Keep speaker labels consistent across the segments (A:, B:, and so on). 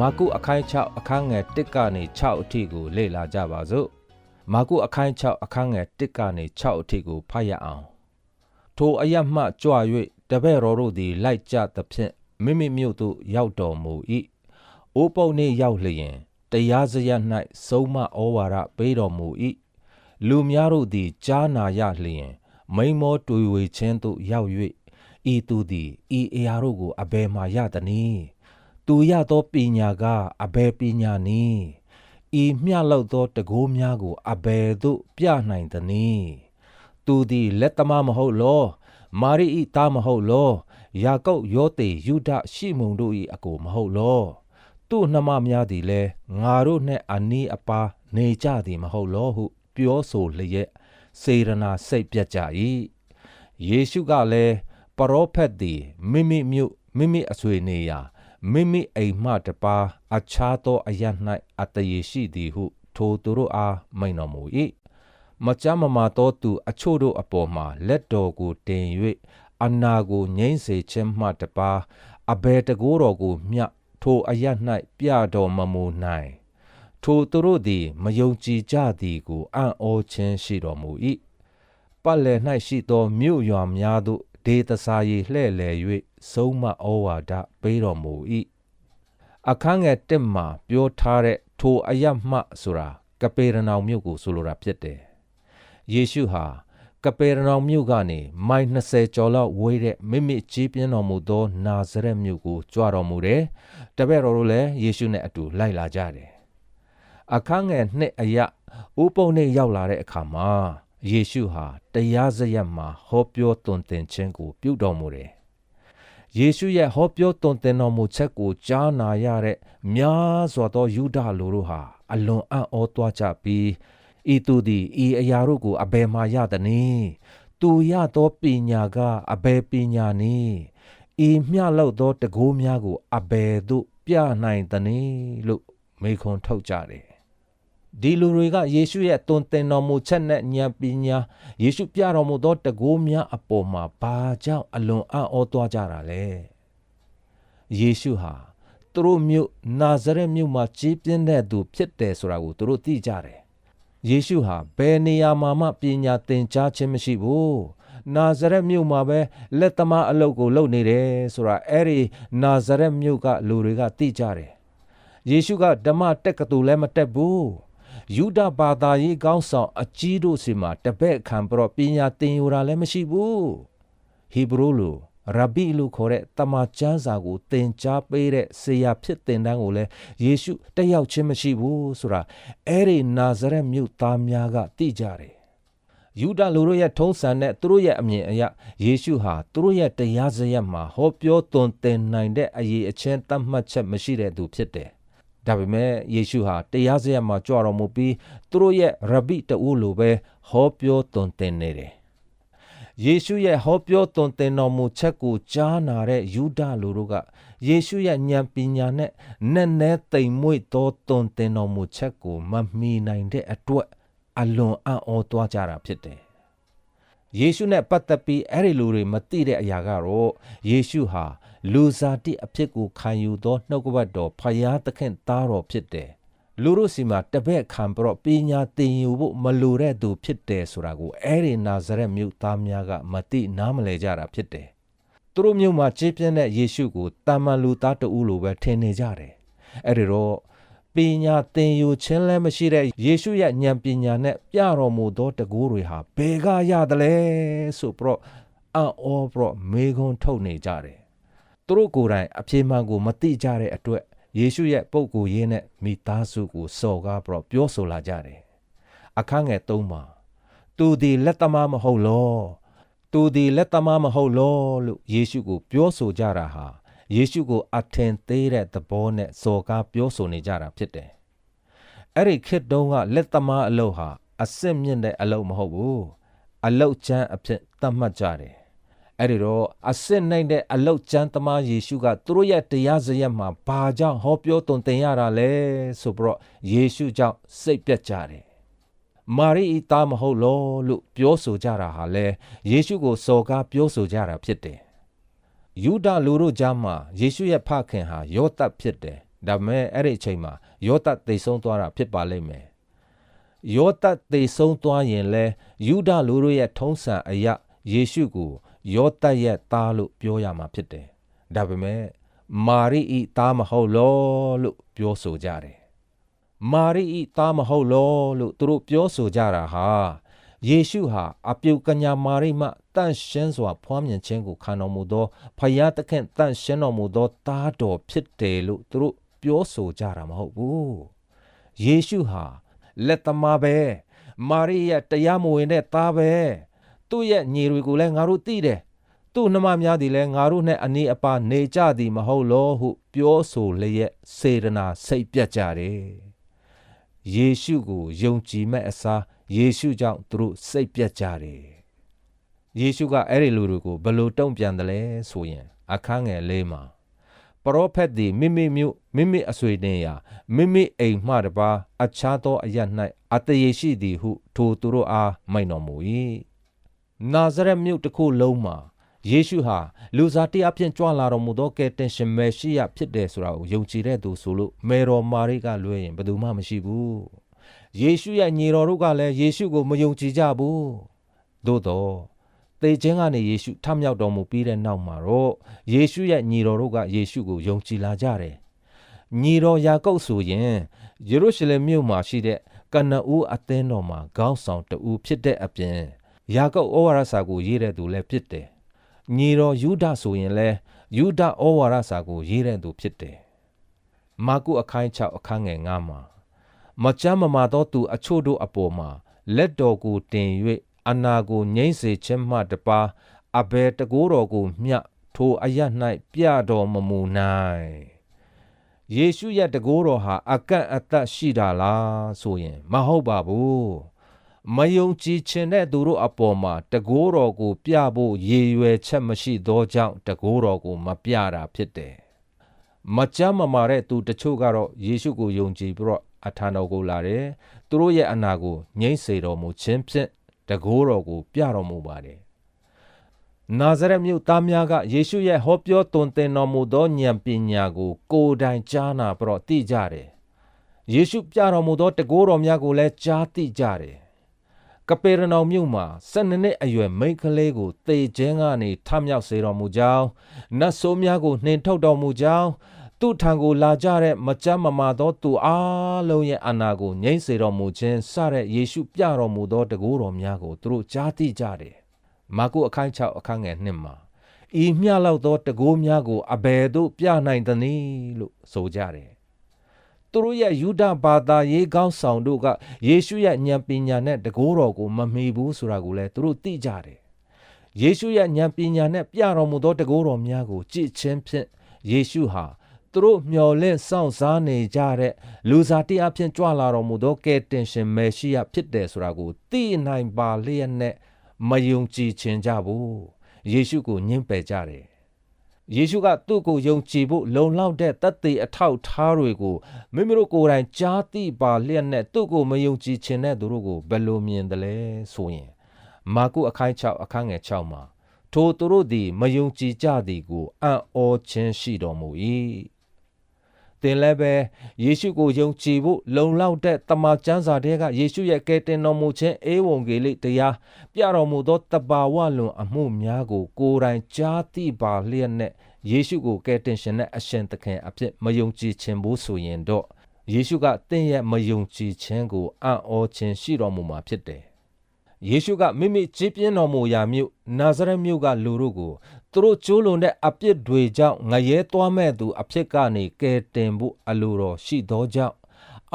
A: မာကုအခိုင်6အခန်းငယ်1ကနေ6အထိကိုလေ့လာကြပါစို့မာကုအခိုင်6အခန်းငယ်1ကနေ6အထိကိုဖတ်ရအောင်ထိုအရမှကြွ၍တပည့်တော်တို့သည်လိုက်ကြသဖြင့်မိမိမြို့သို့ရောက်တော်မူ၏အိုးပုတ်နှင့်ရောက်လျင်တရားစရ၌ဆုံးမဩဝါဒပေးတော်မူ၏လူများတို့သည်ကြားနာရလျင် မိန်မောတွေ့ဝေခြင်းသို့ရောက်၍ဤသူသည်ဤအရာတို့ကိုအဘယ်မှရသနည်း သူရသောပညာကအဘယ်ပညာနည်းဤမျှလောက်သောတကိုးများကိုအဘယ်သို့ပြနိုင်သနည်းသူသည်လက်သမားမဟုတ်လော မာရိဤသားမဟုတ်လောယာကုပ်ယောသေယုဒရှိမုန်တို့၏အကိုမဟုတ်လောသူ့နှမများသည်လည်းငါတို့နှင့်အနီးအပါနေကြသည်မဟုတ်လောဟု ပြောဆိုလျက်စေရနာစိတ်ပြတ်ကြ၏ယေရှုကလည်းပရောဖက်သည်မိမိမြို့မိမိအဆွေနေရာ မိမိအိမ်မှတပါအခြားသောအရ၌အတရေရှိသည်ဟု ထိုသူတို့အားမိန်တော်မူ၏မကြမ်းမမာသောသူအချို့တို့အပေါ်မှာလက်တော်ကိုတင်၍အနာကိုငိမ့်စေခြင်းမှတပါအဘယ်တကိုးတော်ကိုမျှထိုအရ၌ပြတော်မမူနိုင်ထိုသူတို့သည်မယုံကြည်ကြသည်ကိုအံ့ဩခြင်းရှိတော်မူ၏ပတ်လည်၌ရှိသောမြို့ရွာများသို့ ဒေသစာရီလှဲ့လေ၍ဆုံးမဩဝါဒပေးတော်မူ၏အခန်းငယ်1မှာပြောထားတဲ့ထိုအယမှဆိုတာကပေရနောင်မြို့ကိုဆိုလိုတာဖြစ်တယ်ယေရှုဟာကပေရနောင်မြို့ကနေမိုင်20ကျော်လောက်ဝေးတဲ့မိမိကြီးပြင်းတော်မူသောနာဇရက်မြို့ကိုကြွတော်မူတယ်တပည့်တော်တို့လည်းယေရှုနဲ့အတူလိုက်လာကြတယ်အခန်းငယ်2အယဥပုံနဲ့ရောက်လာတဲ့အခါမှာ ယေရှုဟာတရားစရက်မှာဟောပြောသွန်သင်ခြင်းကို ပြုတော်မူတယ်။ယေရှုရဲ့ဟောပြောသွန်သင်တော်မူချက်ကိုကြားနာရတဲ့များစွာသောယူဒလူတို့ဟာအလွန်အံ့ဩသွားကြပြီးဤသူသည်ဤအရာတို့ကိုအဘယ်မှရသနည်း။သူရသောပညာကအဘယ်ပညာနည်း။ဤမျှလောက်သောတကိုးများကိုအဘယ်သို့ပြနိုင်သနည်းလို့မေခွန်းထုတ်ကြတယ် ဒီလူတွေကယေရှုရဲ့တုန်တင်တော်မူချက်နဲ့ဉာဏ်ပညာယေရှုပြတော်မူသောတကိုးများအပေါ်မှာဘာကြောင့်အလွန်အံ့ဩသွားကြတာလဲယေရှုဟာသူတို့မြို့နာဇရက်မြို့မှာကြီးပြင်းတဲ့သူဖြစ်တယ်ဆိုတာကိုသူတို့သိကြတယ်ယေရှုဟာဘယ်နေရာမှာမှပညာသင်ကြားခြင်းမရှိဘူးနာဇရက်မြို့မှာပဲလက်သမားအလုပ်ကိုလုပ်နေတယ်ဆိုတာအဲ့ဒီနာဇရက်မြို့ကလူတွေကသိကြတယ်ယေရှုကဓမ္မတက်ကတူလည်းမတက်ဘူး ယူဒဘာသာရေးကောင်းဆောင်အကြီးတို့စီမှာတပည့်ခံပြီးတော့ပညာသင်ယူတာလည်းမရှိဘူးဟေဘရုလိုရဘီလို့ခေါ်တဲ့တမန်ကျမ်းစာကိုသင်ကြားပေးတဲ့ဆရာဖြစ်တဲ့တန်းကိုလည်းယေရှုတက်ရောက်ခြင်းမရှိဘူးဆိုတာအဲ့ဒီနာဇရက်မြို့သားများကသိကြတယ်ယူဒလူတို့ရဲ့ထုံးစံနဲ့သူတို့ရဲ့အမြင်အရယေရှုဟာသူတို့ရဲ့တရားစရက်မှာဟောပြောသွန်သင်နိုင်တဲ့အရေးအချင်းသတ်မှတ်ချက်မရှိတဲ့သူဖြစ်တယ် ဒါပေမဲ့ယေရှုဟာတရားစရမှာကြွတော်မူပြီးသူတို့ရဲ့ရဘိတူလိုပဲဟောပြောသွန်သင်နေတယ်။ယေရှုရဲ့ဟောပြောသွန်သင်တော်မူချက်ကိုကြားနာတဲ့ယူဒလူတို့ကယေရှုရဲ့ဉာဏ်ပညာနဲ့နက်နဲသိမ်မွေ့သောသွန်သင်တော်မူချက်ကိုမမီနိုင်တဲ့အတွက်အလွန်အံ့ဩသွားကြတာဖြစ်တယ်။ယေရှုနဲ့ပတ်သက်ပြီးအဲ့ဒီလူတွေမသိတဲ့အရာကတော့ယေရှုဟာ လူစားတိအဖြစ်ကိုခံယူသောနှုတ်ကပတ်တော်ဖယားသခင်သားတော်ဖြစ်တယ်လူတို့စီမှာတပည့်ခံပြီးတော့ပညာသင်ယူဖို့မလိုတဲ့သူဖြစ်တယ်ဆိုတာကိုအဲ့ဒီနာဇရက်မြို့သားများကမသိနားမလည်ကြတာဖြစ်တယ်သူတို့မြို့မှာကြေးပြင်းတဲ့ယေရှုကိုတာမန်လူသားတူလိုပဲထင်နေကြတယ်အဲ့ဒီတော့ပညာသင်ယူခြင်းလည်းမရှိတဲ့ယေရှုရဲ့ဉာဏ်ပညာနဲ့ပြတော်မူသောတကူတွေဟာဘယ်ကရတယ်လဲဆိုပြီးတော့အံ့ဩပြီးတော့မေခွန်းထုတ်နေကြတယ် သူတို့ကိုယ်တိုင်အပြေမှန်ကိုမသိကြတဲ့အတွက်ယေရှုရဲ့ပုဂ္ဂိုလ်ရေးနဲ့မိသားစုကိုစော်ကားပြီးတော့ပြောဆိုလာကြတယ်အခန်းငယ်၃မှာသူဒီလက်သမားမဟုတ်လောသူဒီလက်သမားမဟုတ်လောလို့ယေရှုကိုပြောဆိုကြတာဟာယေရှုကိုအထင်သေးတဲ့သဘောနဲ့စော်ကားပြောဆိုနေကြတာဖြစ်တယ်အဲ့ဒီခေတ်တုန်းကလက်သမားအလုပ်ဟာအစစ်မြင့်တဲ့အလုပ်မဟုတ်ဘူးအလုပ်ချမ်းအဖြစ်သတ်မှတ်ကြတယ် အဲ့ဒီတော့အစစ်နိုင်တဲ့အလုတ်ကျမ်းသမားယေရှုကသူတို့ရဲ့တရားစရက်မှာဘာကြောင့်ဟောပြောတုံသင်ရတာလဲဆိုပြီးတော့ယေရှုကြောင့်စိတ်ပြတ်ကြတယ်မာရိဤသားမဟုတ်လောလို့ပြောဆိုကြတာဟာလေယေရှုကိုစော်ကားပြောဆိုကြတာဖြစ်တယ်ယူဒလူတို့ကြားမှာယေရှုရဲ့ဖခင်ဟာယောသပ်ဖြစ်တယ်ဒါပေမဲ့အဲ့ဒီအချိန်မှာယောသတ်သိဆုံးသွားတာဖြစ်ပါလိမ့်မယ်ယောသတ်သိဆုံးသွားရင်လဲယူဒလူတို့ရဲ့ထုံးစံအရာယေရှုကို ယောသတ်ရဲ့သားလို့ပြောရမှာဖြစ်တယ်ဒါပေမဲ့မာရိဤသားမဟုတ်လောလို့ပြောဆိုကြတယ်မာရိဤသားမဟုတ်လောလို့သူတို့ပြောဆိုကြတာဟာယေရှုဟာအပြုတ်ကညာမာရိမတန့်ရှင်းစွာဖွားမြင်ခြင်းကိုခံတော်မူသောဖယားသခင်တန့်ရှင်းတော်မူသောသားတော်ဖြစ်တယ်လို့သူတို့ပြောဆိုကြတာမဟုတ်ဘူးယေရှုဟာလက်သမားပဲမာရိရဲ့တရားမဝင်တဲ့သားပဲ သူ့ရဲ့ညီတွေကိုလည်းငါတို့သိတယ်သူ့နှမများသည်လည်းငါတို့နဲ့အနီးအပါနေကြသည်မဟုတ်လောဟု ပြောဆိုလျက်စေတနာစိတ်ပြတ်ကြတယ်ယေရှုကိုယုံကြည်မဲ့အစားယေရှုကြောင့်သူတို့စိတ်ပြတ်ကြတယ်ယေရှုကအဲ့ဒီလူတွေကိုဘယ်လိုတုံ့ပြန်တယ်လဲဆိုရင် အခန်းငယ်လေးမှာပရောဖက်သည်မိမိမြို့မိမိအဆွေတင်ရာမိမိအိမ်မှတပါ အခြားသောအရ၌အတရေရှိသည်ဟု ထိုသူတို့အားမိန်တော်မူ၏ နာဇရက်မြို့တစ်ခုလုံးမှာယေရှုဟာလူစားတရားဖြင့်ကြွလာတော်မူသောကယ်တင်ရှင်မေရှိယဖြစ်တယ်ဆိုတာကိုယုံကြည်တဲ့သူဆိုလို့မေတော်မာရိကလွှဲရင်ဘယ်သူမှမရှိဘူးယေရှုရဲ့ညီတော်တို့ကလည်းယေရှုကိုမယုံကြည်ကြဘူးသို့တော့သေခြင်းကနေယေရှုထမြောက်တော်မူပြီးတဲ့နောက်မှာတော့ယေရှုရဲ့ညီတော်တို့ကယေရှုကိုယုံကြည်လာကြတယ်ညီတော်ယာကုပ်ဆိုရင်ယေရုရှလင်မြို့မှာရှိတဲ့ကနဦးအသင်းတော်မှာခေါင်းဆောင်တူဖြစ်တဲ့အပြင် ယာကုပ်ဩဝါဒစာကိုရေးတဲ့သူလည်းဖြစ်တယ်ညီတော်ယူဒဆိုရင်လဲယူဒဩဝါဒစာကိုရေးတဲ့သူဖြစ်တယ်။မာကုအခိုင်း6အခန်းငယ်9မှာမကြမ်းမမာသောသူအချို့တို့အပေါ်မှာလက်တော်ကိုတင်၍အနာကိုငိမ့်စေခြင်းမှတပါအဘယ်တကိုးတော်ကိုမျှထိုအရ၌ပြတော်မမူနိုင်ယေရှုရဲ့တကိုးတော်ဟာအကန့်အသတ်ရှိတာလားဆိုရင် မဟုတ်ပါဘူး မယုံကြည်ခြင်းတဲ့သူတို့အပေါ်မှာတကိုးတော်ကို ပြဖို့ရည်ရွယ်ချက်မရှိသောကြောင့်တကိုးတော်ကိုမပြတာဖြစ်တယ်။မကြမ်းမမာတဲ့သူတချို့ကတော့ယေရှုကိုယုံကြည်ပြီးတော့အထာတော်ကိုလာတယ်။သူတို့ရဲ့အနာကိုငြိမ့်စေတော်မူခြင်းဖြင့်တကိုးတော်ကို ပြတော်မူပါတယ်။နာဇရက်မြို့သားများကယေရှုရဲ့ဟောပြောသွန်သင်တော်မူသောဉာဏ်ပညာကို ကိုယ်တိုင်ကြားနာပြီးတော့သိကြတယ်။ယေရှုပြတော်မူသောတကိုးတော်များကိုလည်းကြားသိကြတယ် ကပေရနောင်မြို့မှာ12နှစ်အရွယ်မိန်းကလေးကိုတေခြင်းကနေထမြောက်စေတော်မူကြောင်းနတ်ဆိုးများကိုနှင်ထုတ်တော်မူကြောင်းသူ့ထံကိုလာကြတဲ့မကြမ်းမမာသောသူအားလုံးရဲ့အနာကိုငြိမ့်စေတော်မူခြင်းစတဲ့ယေရှုပြတော်မူသောတကူတော်များကိုသူတို့ကြားသိကြတယ်။မာကုအခိုင်6အခန်းငယ်1မှာဤမျှလောက်သောတကူများကိုအဘယ်သို့ပြနိုင်သနည်းလို့ဆိုကြတယ် သူတို့ရဲ့ယူဒဘာသာရေးကောင်းဆောင်တို့ကယေရှုရဲ့ဉာဏ်ပညာနဲ့တကိုးတော်ကိုမမီဘူးဆိုတာကိုလည်းသူတို့သိကြတယ်။ယေရှုရဲ့ဉာဏ်ပညာနဲ့ပြတော်မူသောတကိုးတော်များကိုကြည်ချင်းဖြင့်ယေရှုဟာသူတို့မျှော်လင့်စောင့်စားနေကြတဲ့လူစားတရားဖြင့်ကြွလာတော်မူသောကယ်တင်ရှင်မေရှိယဖြစ်တယ်ဆိုတာကိုသိနိုင်ပါလျက်နဲ့မယုံကြည်ခြင်းကြဘူး။ယေရှုကိုညှင်းပယ်ကြတယ် ယေရှုကသူ့ကိုယုံကြည်ဖို့လုံလောက်တဲ့တသက်အထောက်ထားတွေကိုမိမိတို့ကိုယ်တိုင်ကြားသိပါလျက်နဲ့သူ့ကိုမယုံကြည်ခြင်းတဲ့သူတို့ကိုဘယ်လိုမြင်တယ်လဲဆိုရင် မာကုအခိုင်6အခန်းငယ်6မှာထိုသူတို့သည် မယုံကြည်ကြသည်ကိုအံ့ဩခြင်းရှိတော်မူ၏ သင်လည်းပဲယေရှုကိုယုံကြည်ဖို့လုံလောက်တဲ့တမန်ကျမ်းစာတွေကယေရှုရဲ့ကယ်တင်တော်မူခြင်းအေဝံဂေလိတရားပြတော်မူသောတဘာဝလွန်အမှုများကိုကိုယ်တိုင်ကြားသိပါလျက်နဲ့ယေရှုကိုကယ်တင်ရှင်နဲ့အရှင်သခင်အဖြစ်မယုံကြည်ခြင်းဘူးဆိုရင်တော့ယေရှုကတင့်ရဲ့မယုံကြည်ခြင်းကိုအံ့ဩခြင်းရှိတော်မူမှာဖြစ်တယ်ယေရှုကမိမိကြည်ပြင်းတော်မူရာမြို့နာဇရက်မြို့ကလူတို့ကို သူတို့ကျိုးလွန်တဲ့အပြစ်တွေကြောင့်ငရဲသွားမဲ့သူအဖြစ်ကနေကယ်တင်ဖို့အလိုတော်ရှိသောကြောင့်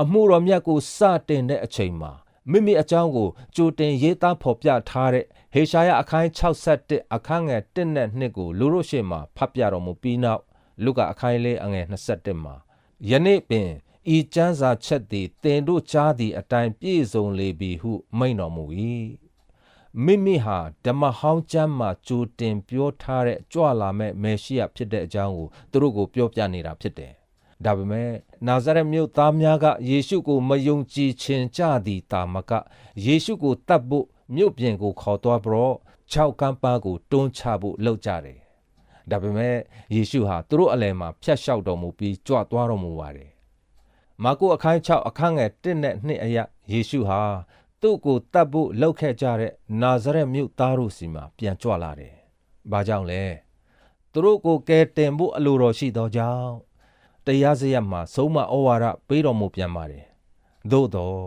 A: အမှုတော်မြတ်ကိုစတင်တဲ့အချိန်မှာမိမိအကြောင်းကိုကြိုတင်ရေးသားဖော်ပြထားတဲ့ဟေရှာယအခိုင်61အခန်းငယ်1နဲ့2ကိုလူတို့ရှေ့မှာဖတ်ပြတော်မူပြီးနောက်လူကအခိုင်လေးအငယ်21မှာယနေ့ပင်ဤကျမ်းစာချက်သည်တင်တို့ကြားသည့်အတိုင်းပြည့်စုံလေပြီဟုမိန့်တော်မူ၏ မိမိဟာဓမ္မဟောင်းကျမ်းမှာကြိုတင်ပြောထားတဲ့ကြွလာမဲ့မေရှိယဖြစ်တဲ့အကြောင်းကိုသူတို့ကိုပြောပြနေတာဖြစ်တယ်။ဒါပေမဲ့နာဇရက်မြို့သားများကယေရှုကိုမယုံကြည်ခြင်းကြသည်တာမကယေရှုကိုတတ်ဖို့မြို့ပြင်ကိုခေါ်သွားပြီးတော့၆ကမ်းပါးကိုတွန်းချဖို့လုပ်ကြတယ်ဒါပေမဲ့ယေရှုဟာသူတို့အလယ်မှာဖြတ်လျှောက်တော်မူပြီးကြွသွားတော်မူပါတယ်မာကုအခန်း6အခန်းငယ်1နဲ့2အရာယေရှုဟာ သူ့ကိုတတ်ဖို့လှုပ်ခဲ့ကြတဲ့နာဇရက်မြို့သားတို့စီမှာပြန်ကြွလာတယ်။ဘာကြောင့်လဲ။သူတို့ကိုကယ်တင်ဖို့အလိုတော်ရှိသောကြောင့်တရားစရက်မှာဆုံးမဩဝါဒပေးတော်မူပြန်ပါတယ်။သို့တော့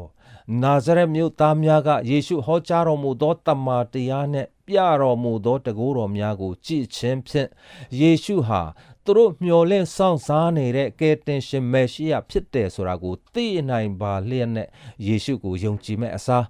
A: နာဇရက်မြို့သားများကယေရှုဟောကြားတော်မူသောတမန်တရားနှင့်ပြတော်မူသောတကူတော်များကိုကြည်ချင်းဖြင့်ယေရှုဟာ သူတို့မျှော်လင့်စောင့်စားနေတဲ့ကယ်တင်ရှင်မေရှိယဖြစ်တယ်ဆိုတာကိုသိနိုင်ပါလျက်နဲ့ယေရှုကိုယုံကြည်မဲ့အစား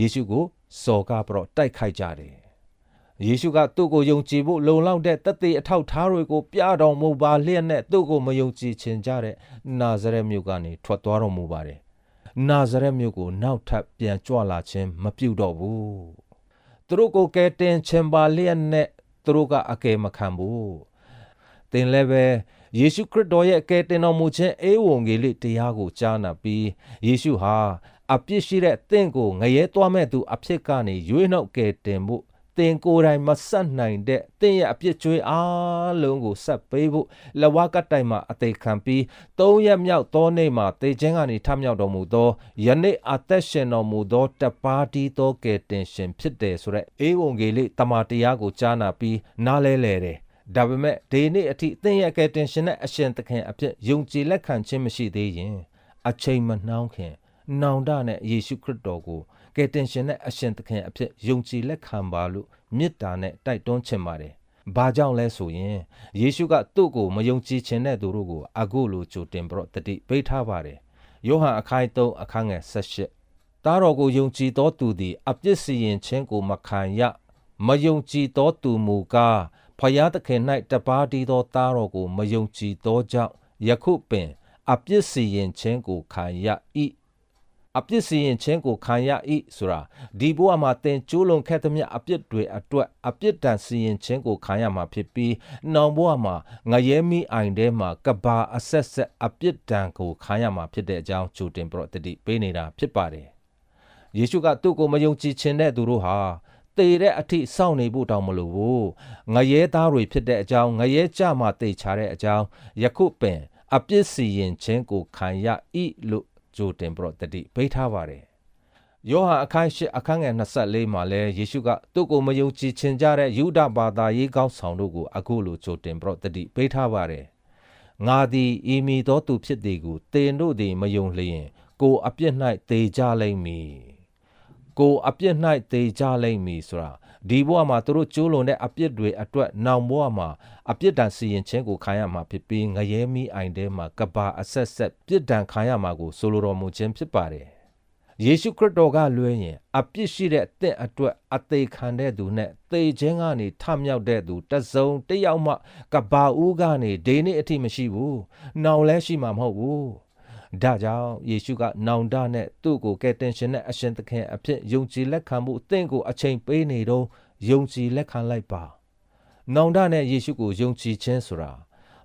A: ယေရှုကိုစော်ကားပြီးတော့တိုက်ခိုက်ကြတယ်။ယေရှုကသူ့ကိုယုံကြည်ဖို့လုံလောက်တဲ့တသက်အထောက်ထားတွေကိုပြတော်မူပါလျက်နဲ့သူ့ကိုမယုံကြည်ချင်ကြတဲ့နာဇရက်မြို့ကနေထွက်သွားတော်မူပါတယ်။နာဇရက်မြို့ကိုနောက်ထပ်ပြန်ကြွလာခြင်းမပြုတော့ဘူး။သူတို့ကိုကယ်တင်ခြင်းပါလျက်နဲ့သူတို့ကအကယ်မခံဘူး။ သင်လည်းပဲယေရှုခရစ်တော်ရဲ့ကယ်တင်တော်မူခြင်းအေဝံဂေလိတရားကိုကြားနာပြီးယေရှုဟာအပြစ်ရှိတဲ့သင်ကိုငရဲသွားမဲ့သူအဖြစ်ကနေရွေးနှောက်ကယ်တင်ဖို့သင်ကိုယ်တိုင်မဆက်နိုင်တဲ့သင်ရဲ့အပြစ်ကြွေးအားလုံးကိုဆက်ပေးဖို့လဝကတိုင်မှာအသေးခံပြီးသုံးရက်မြောက်သောနေ့မှာတေခြင်းကနေထမြောက်တော်မူသောယနေ့အသက်ရှင်တော်မူသောတပါးတီသောကယ်တင်ရှင်ဖြစ်တယ်ဆိုရက်အေဝံဂေလိတမန်တရားကိုကြားနာပြီးနားလဲလဲတယ် ဒါပေမဲ့ဒီနေ့အထိသင်ရဲ့ကယ်တင်ရှင်နဲ့အရှင်သခင်အဖြစ်ယုံကြည်လက်ခံခြင်းမရှိသေးရင်အချိန်မနှောင်းခင် နောင်တနဲ့ယေရှုခရစ်တော်ကိုကယ်တင်ရှင်နဲ့အရှင်သခင်အဖြစ်ယုံကြည်လက်ခံပါလို့မေတ္တာနဲ့တိုက်တွန်းချင်ပါတယ်။ဘာကြောင့်လဲဆိုရင်ယေရှုကသူ့ကိုမယုံကြည်ခြင်းတဲ့သူတို့ကိုအခုလိုကြိုတင်ပြီးတော့တတိပေးထားပါတယ်။ယောဟန်အခိုင်3အခန်းငယ်18တားတော်ကိုယုံကြည်သောသူသည်အပြစ်စီရင်ခြင်းကိုမခံရမယုံကြည်သောသူမူကား ဖယားသခင်၌တပါးတည်းသောသားတော်ကိုမယုံကြည်သောကြောင့်ယခုပင်အပြစ်စီရင်ခြင်းကိုခံရ၏အပြစ်စီရင်ခြင်းကိုခံရ၏ဆိုတာဒီဘဝမှာသင်ကျိုးလွန်ခဲ့သမျှအပြစ်တွေအတွက်အပြစ်ဒဏ်စီရင်ခြင်းကိုခံရမှာဖြစ်ပြီးနောင်ဘဝမှာငရဲမိအိုင်ထဲမှာကဘာအဆက်ဆက်အပြစ်ဒဏ်ကိုခံရမှာဖြစ်တဲ့အကြောင်းကြိုတင်ပြတော့တတိပေးနေတာဖြစ်ပါတယ်ယေရှုကသူ့ကိုမယုံကြည်ခြင်းတဲ့သူတို့ဟာ သေတဲ့အထိစောင့်နေဖို့တောင်မလိုဘူးငရဲသားတွေဖြစ်တဲ့အကြောင်းငရဲကြမှာသေချာတဲ့အကြောင်းယခုပင် အပြစ်စီရင်ခြင်းကိုခံရ၏လို့ကြိုတင်ပြတော့တတိပေးထားပါတယ်ယောဟန်အခန်း၈အခန်းငယ်24မှာလဲယေရှုကသူ့ကိုမယုံကြည်ခြင်းကြတဲ့ယူဒဘာသာရေးကောင်းဆောင်တို့ကိုအခုလိုကြိုတင်ပြတော့တတိပေးထားပါတယ်ငါသည်ဤမီသောသူဖြစ်သည်ကိုတင်တို့သည်မယုံလျင်ကိုအပြစ်၌သေကြလိမ့်မည် ကိုအပြစ်၌သေကြလိမ့်မည်ဆိုတာဒီဘဝမှာသူတို့ကျိုးလွန်တဲ့အပြစ်တွေအတွက်နောင်ဘဝမှာအပြစ်ဒဏ်စီရင်ခြင်းကိုခံရမှာဖြစ်ပြီးငရဲမီအိုင်ထဲမှာကဘာအဆက်ဆက်ပြစ်ဒဏ်ခံရမှာကိုဆိုလိုတော်မူခြင်းဖြစ်ပါတယ်ယေရှုခရစ်တော်ကလွှဲရင်အပြစ်ရှိတဲ့အသင်အတွက်အသေးခံတဲ့သူနဲ့သေခြင်းကနေထမြောက်တဲ့သူတစုံတယောက်မှကဘာဦးကနေဒေနေ့အထိမရှိဘူး။နောင်လဲရှိမှာမဟုတ်ဘူး။ ဒါကြောင့်ယေရှုကနောင်တနဲ့သူ့ကိုကယ်တင်ရှင်နဲ့အရှင်သခင်အဖြစ်ယုံကြည်လက်ခံမှုအသင်ကိုအချိန်ပေးနေတော့ယုံကြည်လက်ခံလိုက်ပါနောင်တနဲ့ယေရှုကိုယုံကြည်ခြင်းဆိုတာ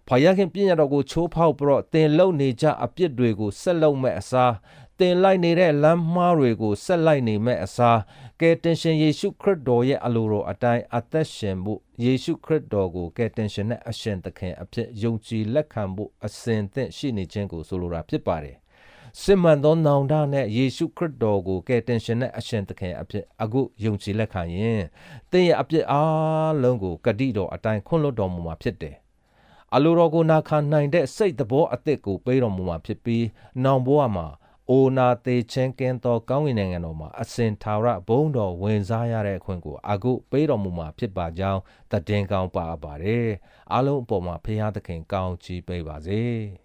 A: ဖယားခင်ပြည့်ရတော်ကိုချိုးဖောက်ပြီးတော့တင်လုံနေကြအပြစ်တွေကိုဆက်လုံမဲ့အစားတင်လိုက်နေတဲ့လမ်းမှားတွေကိုဆက်လိုက်နေမဲ့အစား ကယ်တင်ရှင်ယေရှုခရစ်တော်ရဲ့အလိုတော်အတိုင်းအသက်ရှင်ဖို့ယေရှုခရစ်တော်ကိုကယ်တင်ရှင်နဲ့အရှင်သခင်အဖြစ်ယုံကြည်လက်ခံဖို့အစဉ်သင့်ရှိနေခြင်းကိုဆိုလိုတာဖြစ်ပါတယ်။စစ်မှန်သောနောင်တနဲ့ယေရှုခရစ်တော်ကိုကယ်တင်ရှင်နဲ့အရှင်သခင်အဖြစ်အခုယုံကြည်လက်ခံရင်သင်ရဲ့အပြစ်အားလုံးကိုဂတိတော်အတိုင်းခွင့်လွှတ်တော်မူမှာဖြစ်တယ်။အလိုတော်ကိုနာခံနိုင်တဲ့စိတ်သဘောအသစ်ကိုပေးတော်မူမှာဖြစ်ပြီးနောင်ဘဝမှာ အိုနာသေးချင်းကင်းသောကောင်းကင်နိုင်ငံတော်မှာအစဉ်ထာဝရဘုန်းတော်ဝင်စားရတဲ့အခွင့်ကိုအခုပေးတော်မူမှာဖြစ်ပါကြောင်းတည်င်းကောင်းပါပါတယ်အားလုံးအပေါ်မှာဖခင်သခင်ကောင်းချီးပေးပါစေ။